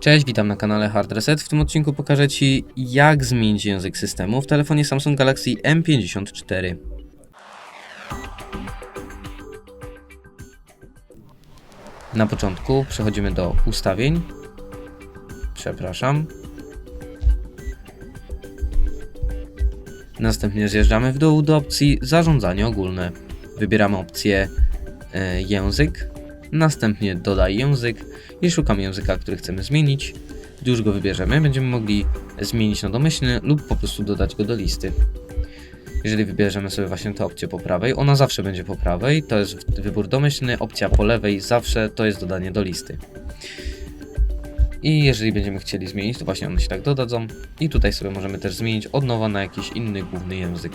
Cześć, witam na kanale Hard Reset. W tym odcinku pokażę Ci, jak zmienić język systemu w telefonie Samsung Galaxy M54. Na początku przechodzimy do ustawień. Przepraszam. Następnie zjeżdżamy w dół do opcji zarządzanie ogólne. Wybieramy opcję e, język, następnie dodaj język i szukamy języka, który chcemy zmienić. Gdy już go wybierzemy, będziemy mogli zmienić na domyślny lub po prostu dodać go do listy. Jeżeli wybierzemy sobie właśnie tę opcję po prawej, ona zawsze będzie po prawej, to jest wybór domyślny, opcja po lewej zawsze to jest dodanie do listy. I jeżeli będziemy chcieli zmienić, to właśnie one się tak dodadzą. I tutaj sobie możemy też zmienić od nowa na jakiś inny główny język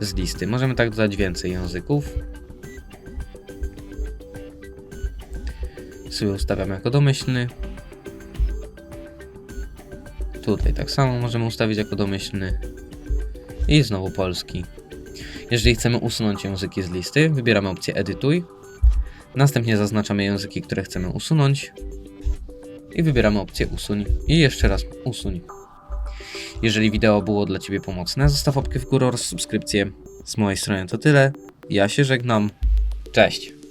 z listy. Możemy tak dodać więcej języków. Sobie ustawiamy jako domyślny. Tutaj tak samo możemy ustawić jako domyślny. I znowu polski. Jeżeli chcemy usunąć języki z listy, wybieramy opcję edytuj. Następnie zaznaczamy języki, które chcemy usunąć. I wybieramy opcję usuń. I jeszcze raz usuń. Jeżeli wideo było dla Ciebie pomocne, zostaw łapkę w górę oraz subskrypcję. Z mojej strony to tyle. Ja się żegnam. Cześć.